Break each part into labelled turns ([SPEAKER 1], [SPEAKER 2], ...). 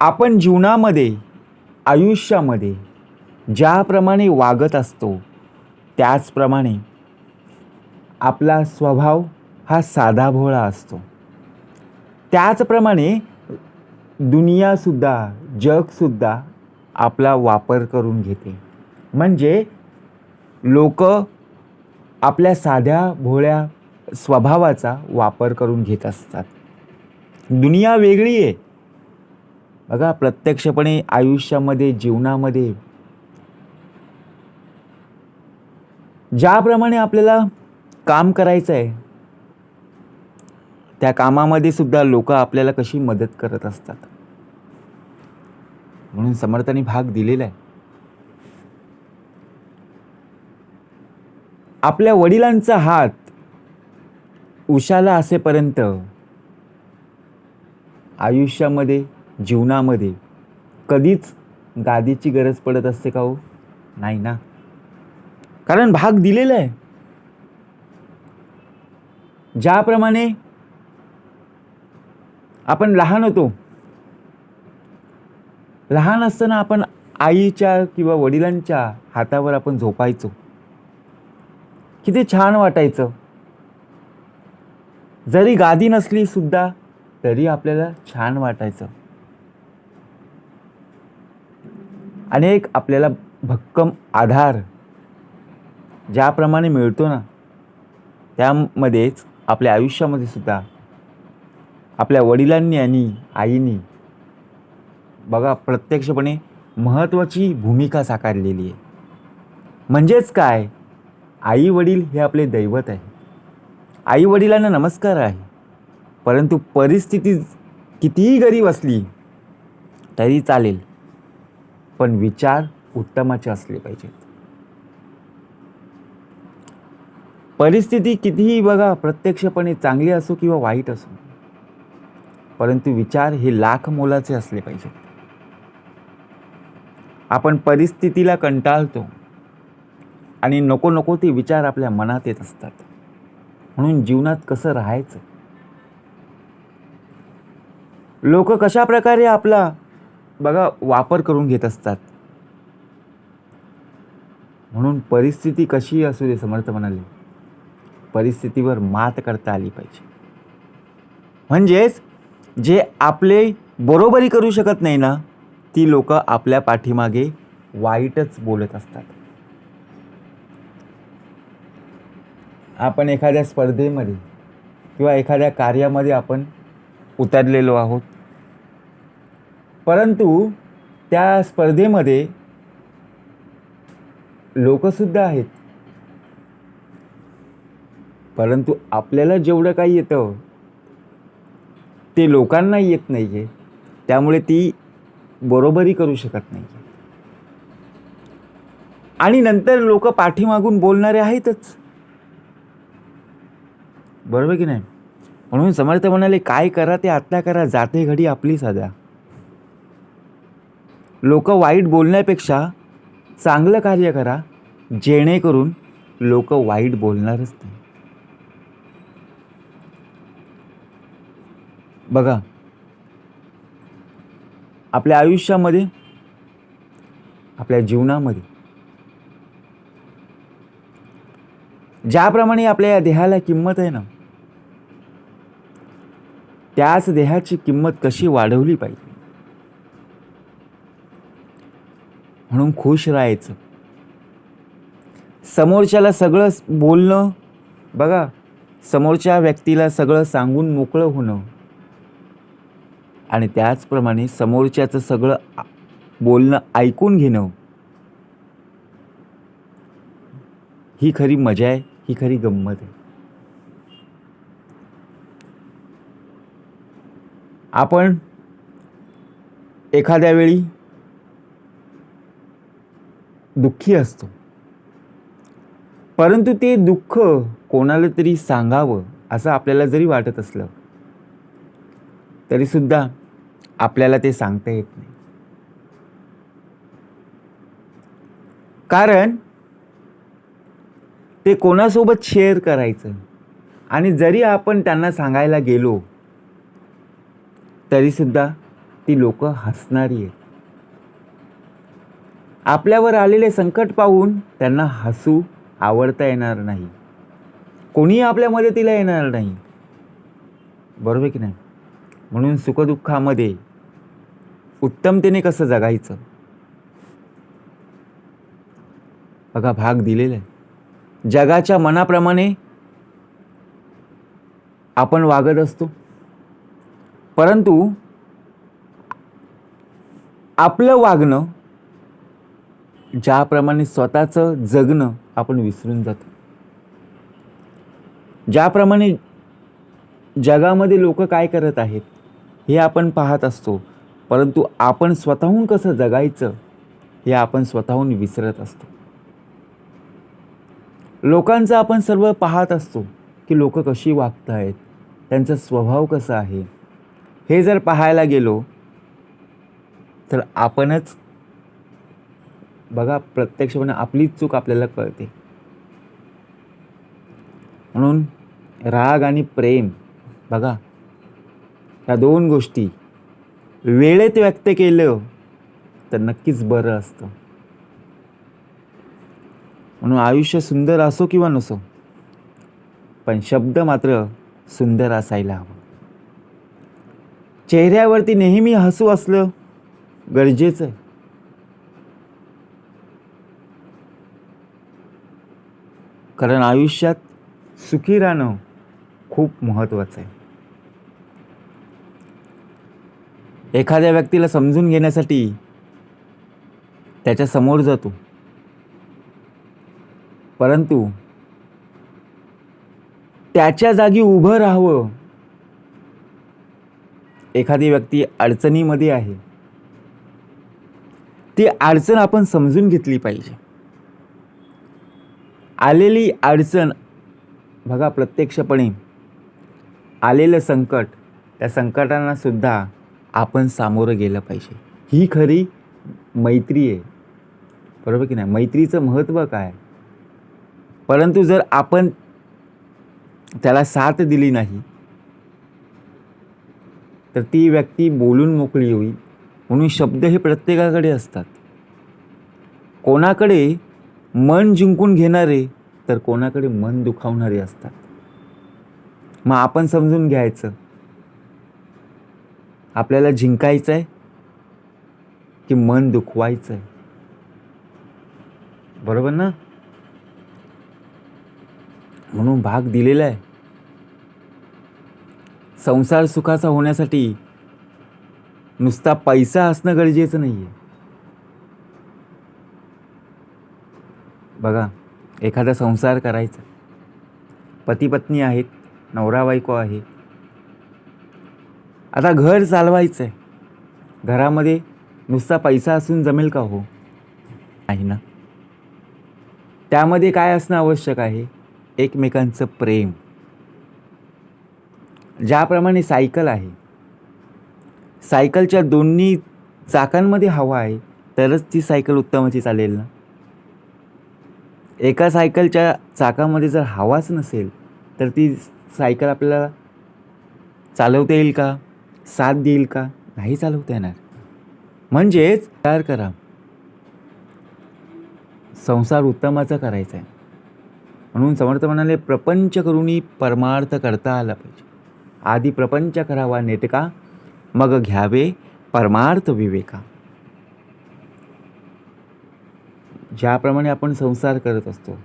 [SPEAKER 1] आपण जीवनामध्ये आयुष्यामध्ये ज्याप्रमाणे वागत असतो त्याचप्रमाणे आपला स्वभाव हा साधा भोळा असतो. त्याचप्रमाणे दुनियासुद्धा जगसुद्धा आपला वापर करून घेते. म्हणजे लोक आपल्या साध्या भोळ्या स्वभावाचा वापर करून घेत असतात. दुनिया वेगळी आहे. बघा प्रत्यक्षपणे आयुष्यामध्ये जीवनामध्ये. ज्याप्रमाणे आपल्याला काम करायचं आहे त्या कामामध्ये सुद्धा लोक आपल्याला कशी मदत करत असतात. म्हणून समर्थाने भाग दिलेला आहे. आपल्या वडिलांचा हात उशाला असेपर्यंत आयुष्यामध्ये जीवनामध्ये कधीच गादीची गरज पडत असते का हो? नाही ना. कारण भाग दिलेला आहे. ज्याप्रमाणे आपण लहान होतो लहान असताना आपण आईच्या किंवा वडिलांच्या हातावर आपण झोपायचो. किती छान वाटायचं. जरी गादी नसली सुद्धा तरी आपल्याला छान वाटायचं. अनेक आपल्याला भक्कम आधार ज्याप्रमाणे मिळतो ना त्यामध्येच आपल्या आयुष्यामध्ये सुद्धा आपल्या वडिलांनी आणि आईनी बघा प्रत्यक्षपणे महत्त्वाची भूमिका साकारलेली आहे. म्हणजेच काय? आई वडील हे आपले दैवत आहे. आई वडिलांना नमस्कार आहे. परंतु परिस्थिती कितीही गरीब असली तरी चालेल. पण विचार उत्तमाचे असले पाहिजेत. परिस्थिती कितीही बघा प्रत्यक्षपणे चांगली असो किंवा वाईट असो परंतु विचार हे लाख मोलाचे असले पाहिजेत. आपण परिस्थितीला कंटाळतो आणि नको नको ते विचार आपल्या मनात येत असतात. म्हणून जीवनात कसं राहायचं? लोक कशा प्रकारे आपला बघा वापर करून घेत असतात. म्हणून परिस्थिती कशी असू दे समर्थ म्हणाले. परिस्थितीवर मात करता आली पाहिजे. म्हणजेच जे आपले बरोबरी करू शकत नाही ना ती लोक आपल्या पाठीमागे वाईटच बोलत असतात. आपण एखाद्या स्पर्धेमध्ये किंवा एखाद्या कार्यामध्ये आपण उतरलेलो आहोत परंतु त्या स्पर्धेमध्ये लोकसुद्धा आहेत. परंतु आपल्याला जेवढं काही येतं ते लोकांना येत नाही आहे त्यामुळे ती बरोबरी करू शकत नाही आणि नंतर लोक पाठीमागून बोलणारे आहेतच. बरोबर की नाही? म्हणून समर्थ म्हणाले काय करा ते आत्ता करा जाते घडी आपली साधा लोक वाईट बोलण्यापेक्षा चांगलं कार्य करा जेणेकरून लोक वाईट बोलणारच नाही. बघा आपल्या आयुष्यामध्ये आपल्या जीवनामध्ये ज्याप्रमाणे आपल्या या देहाला किंमत आहे ना त्याच देहाची किंमत कशी वाढवली पाहिजे? म्हणून खुश राहायचं. समोरच्याला सगळं बोलणं बघा समोरच्या व्यक्तीला सगळं सांगून मोकळं होणं. आणि त्याचप्रमाणे समोरच्याचं सगळं बोलणं ऐकून घेणं. ही खरी मजा आहे ही खरी गंमत आहे. आपण एखाद्या वेळी दुःखी असतो. परंतु ते दुःख कोणाला तरी सांगावं असं आपल्याला जरी वाटत असलं तरीसुद्धा आपल्याला ते सांगता येत नाही. कारण ते कोणासोबत शेअर करायचं आणि जरी आपण त्यांना सांगायला गेलो तरीसुद्धा ती लोक हसणारी आहेत. आपल्यावर आलेले संकट पाहून त्यांना हसू आवडता येणार नाही. कोणीही आपल्या मदतीला येणार नाही. बरोबर की नाही? म्हणून सुखदुःखामध्ये उत्तमतेने कसं जगायचं? बघा भाग दिलेला आहे. जगाच्या मनाप्रमाणे आपण वागत असतो. परंतु आपलं वागणं ज्याप्रमाणे स्वतःचं जगणं आपण विसरून जातो. ज्याप्रमाणे जगामध्ये लोक काय करत आहेत हे आपण पाहत असतो. परंतु आपण स्वतःहून कसं जगायचं हे आपण स्वतःहून विसरत असतो. लोकांचं आपण सर्व पाहत असतो की लोक कशी वागत आहेत त्यांचा स्वभाव कसा आहे. हे जर पाहायला गेलो तर आपणच बघा प्रत्यक्षपणे आपलीच चूक आपल्याला कळते. म्हणून राग आणि प्रेम बघा ह्या दोन गोष्टी वेळेत व्यक्त केलं तर नक्कीच बरं असतं. म्हणून आयुष्य सुंदर असो किंवा नसो पण शब्द मात्र सुंदर असायला हवं. चेहऱ्यावरती नेहमी हसू असलं गरजेचं आहे. कारण आयुष्यात सुखी राहणं खूप महत्त्वाचं आहे. एखाद्या व्यक्तीला समजून घेण्यासाठी त्याच्यासमोर जातो. परंतु त्याच्या जागी उभं राहावं. एखादी व्यक्ती अडचणीमध्ये आहे. ती अडचण आपण समजून घेतली पाहिजे. आलेली अडचण बघा प्रत्यक्षपणे आलेलं संकट त्या संकटांना सुद्धा आपण सामोरं गेलं पाहिजे. ही खरी मैत्री आहे. बरोबर की नाही? मैत्रीचं महत्त्व काय? परंतु जर आपण त्याला साथ दिली नाही तर ती व्यक्ती बोलून मोकळी होईल. म्हणून शब्द हे प्रत्येकाकडे असतात. कोणाकडे मन जिंकून घेणारे तर कोणाकडे मन दुखावणारे असतात? मग आपण समजून घ्यायचं. आपल्याला जिंकायचं आहे की मन दुखवायचं आहे बरोबर ना? म्हणून भाग दिलेला आहे. संसार सुखाचा होण्यासाठी नुसता पैसा असणं गरजेचं नाही आहे बघा एखादा संसार करायचा. पती पत्नी आहेत नवरा बायको आहे. आता घर चालवायचं आहे घरामध्ये नुसता पैसा असून जमेल का हो? आहे ना. त्यामध्ये काय असणं आवश्यक आहे? एकमेकांचं प्रेम. ज्याप्रमाणे सायकल आहे. सायकलच्या दोन्ही चाकांमध्ये हवा आहे तरच ती सायकल उत्तमची चालेल ना? एका सायकलच्या चाकामध्ये जर हवाच नसेल तर ती सायकल आपल्याला चालवता येईल का? साथ देईल का? नाही चालवता येणार. म्हणजेच तयार करा. संसार उत्तमाचा करायचा आहे. म्हणून समर्थ म्हणाले प्रपंच करूनही परमार्थ करता आला पाहिजे. आधी प्रपंच करावा नेटका मग घ्यावे परमार्थ विवेका. ज्याप्रमाणे आपण संसार करत असतो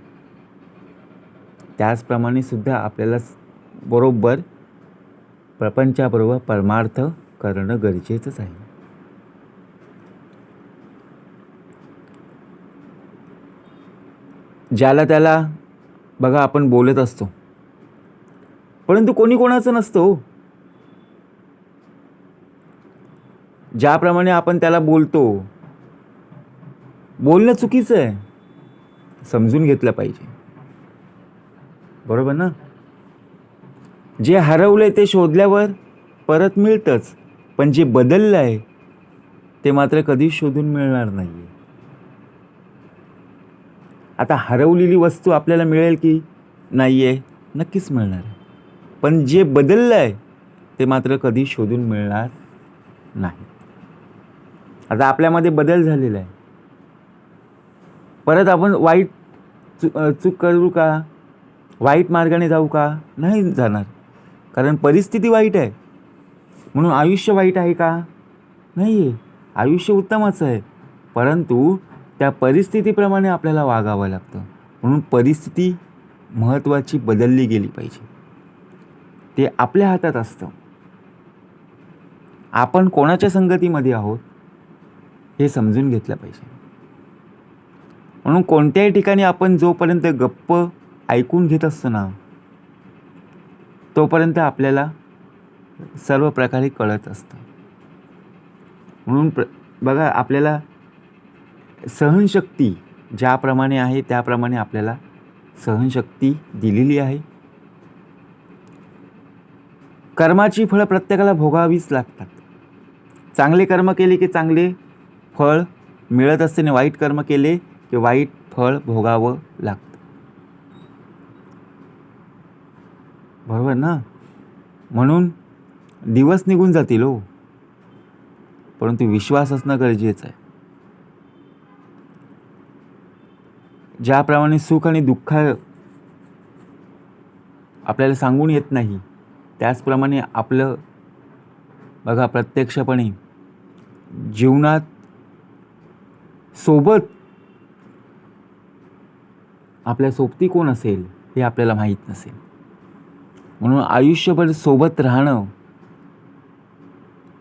[SPEAKER 1] त्याचप्रमाणे सुद्धा आपल्याला बरोबर प्रपंचाबरोबर परमार्थ करणं गरजेचंच आहे. ज्याला त्याला बघा आपण बोलत असतो. परंतु कोणी कोणाचं नसतो हो. ज्याप्रमाणे आपण त्याला बोलतो बोलणं चुकीचं आहे. समजून घेतलं पाहिजे. बरोबर ना? जे हरवलं आहे ते शोधल्यावर परत मिळतंच. पण जे बदललं आहे ते मात्र कधीच शोधून मिळणार नाही आता हरवलेली वस्तू आपल्याला मिळेल की नाही आहे नक्कीच मिळणार आहे. पण जे बदललं आहे ते मात्र कधी शोधून मिळणार नाही. आता आपल्यामध्ये बदल झालेला आहे. परत आपण वाईट चु चूक करू का? वाईट मार्गाने जाऊ का? नाही जाणार. कारण परिस्थिती वाईट आहे. म्हणून आयुष्य वाईट आहे का? नाही आहे आयुष्य उत्तमच आहे. परंतु त्या परिस्थितीप्रमाणे आपल्याला वागावं लागतं. म्हणून परिस्थिती महत्त्वाची बदलली गेली पाहिजे. ते आपल्या हातात असतं. आपण कोणाच्या संगतीमध्ये आहोत हे समजून घेतलं पाहिजे. म्हणून कोणत्याही ठिकाणी आपण जोपर्यंत गप्प ऐकून घेत असतो ना तोपर्यंत आपल्याला सर्व प्रकारे कळत असतं. म्हणून प्र बघा आपल्याला सहनशक्ती ज्याप्रमाणे आहे त्याप्रमाणे आपल्याला सहनशक्ती दिलेली आहे. कर्माची फळं प्रत्येकाला भोगावीच लागतात. चांगले कर्म केले की चांगले फळ मिळत असते आणि वाईट कर्म केले ते वाईट फळ भोगावं लागतं. बरोबर ना? म्हणून दिवस निघून जातील हो. परंतु विश्वास असणं गरजेचं आहे. ज्याप्रमाणे सुख आणि दुःख आपल्याला सांगून येत नाही त्याचप्रमाणे आपलं बघा प्रत्यक्षपणे जीवनात सोबत आपल्या सोबती कोण असेल हे आपल्याला माहीत नसेल. म्हणून आयुष्यभर सोबत राहणं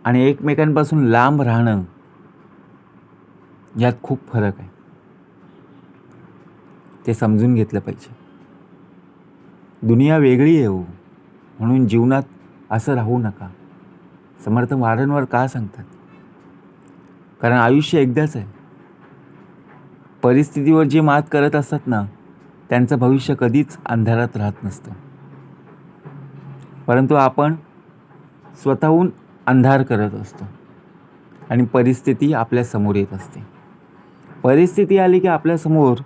[SPEAKER 1] आणि एकमेकांपासून लांब राहणं यात खूप फरक आहे. ते समजून घेतलं पाहिजे. दुनिया वेगळी आहे हो. म्हणून जीवनात असं राहू नका. समर्थ वारंवार का सांगतात? कारण आयुष्य एकदाच आहे. परिस्थितीवर जे मात करत असतात ना त्यांचं भविष्य कधीच अंधारात राहत नसतं. परंतु आपण स्वतःहून अंधार करत असतो. आणि परिस्थिती आपल्यासमोर येत असते. परिस्थिती आली की आपल्यासमोर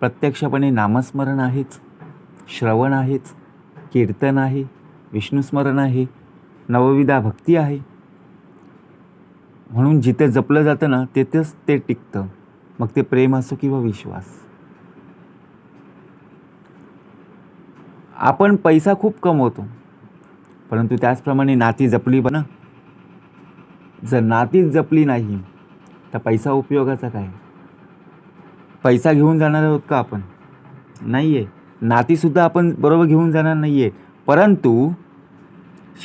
[SPEAKER 1] प्रत्यक्षपणे नामस्मरण आहेच. श्रवण आहेच. कीर्तन आहे. विष्णुस्मरण आहे. नवविधा भक्ती आहे. म्हणून जिथे जपलं जातं ना तिथेच ते टिकतं. मग ते प्रेम असो किंवा विश्वास. आपण पैसा खूप कमवतो. परंतु त्याचप्रमाणे नाती जपली बना जर नातीच जपली नाही तर पैसा उपयोगाचा काय? पैसा घेऊन जाणार आहोत का आपण? नाही आहे नातीसुद्धा आपण बरोबर घेऊन जाणार नाही आहे परंतु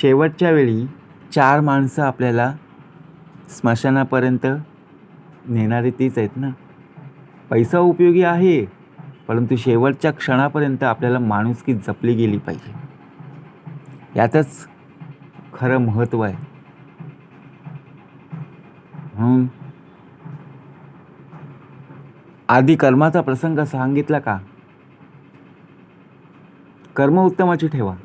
[SPEAKER 1] शेवटच्या वेळी चार माणसं आपल्याला स्मशानापर्यंत नेणारे तीच आहेत ना. पैसा उपयोगी आहे. परंतु शेवटच्या क्षणापर्यंत आपल्याला माणुसकी जपली गेली पाहिजे. यातच खरं महत्त्व आहे. म्हणून आधी कर्माचा प्रसंग सांगितला का? कर्म उत्तमाची ठेवा.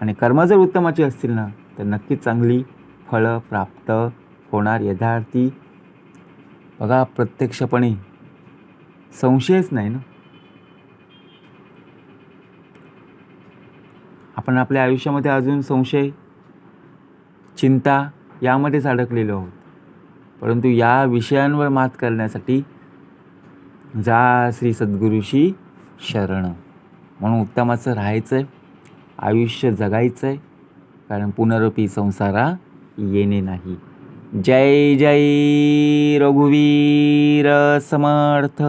[SPEAKER 1] आणि कर्म जर उत्तमाची असतील ना तर नक्कीच चांगली फळं प्राप्त होणार यथार्थी. बघा प्रत्यक्षपणे संशयच नाही ना. आपण आपल्या आयुष्यामध्ये अजून संशय चिंता यामध्येच अडकलेलो आहोत. परंतु या विषयांवर मात करण्यासाठी जा श्री सद्गुरूशी शरण. म्हणून उत्तमाचं राहायचं आहे आयुष्य जगायचं आहे कारण पुनरुपी संसारा येणे नाही. जय जय रघुवीर समर्थ।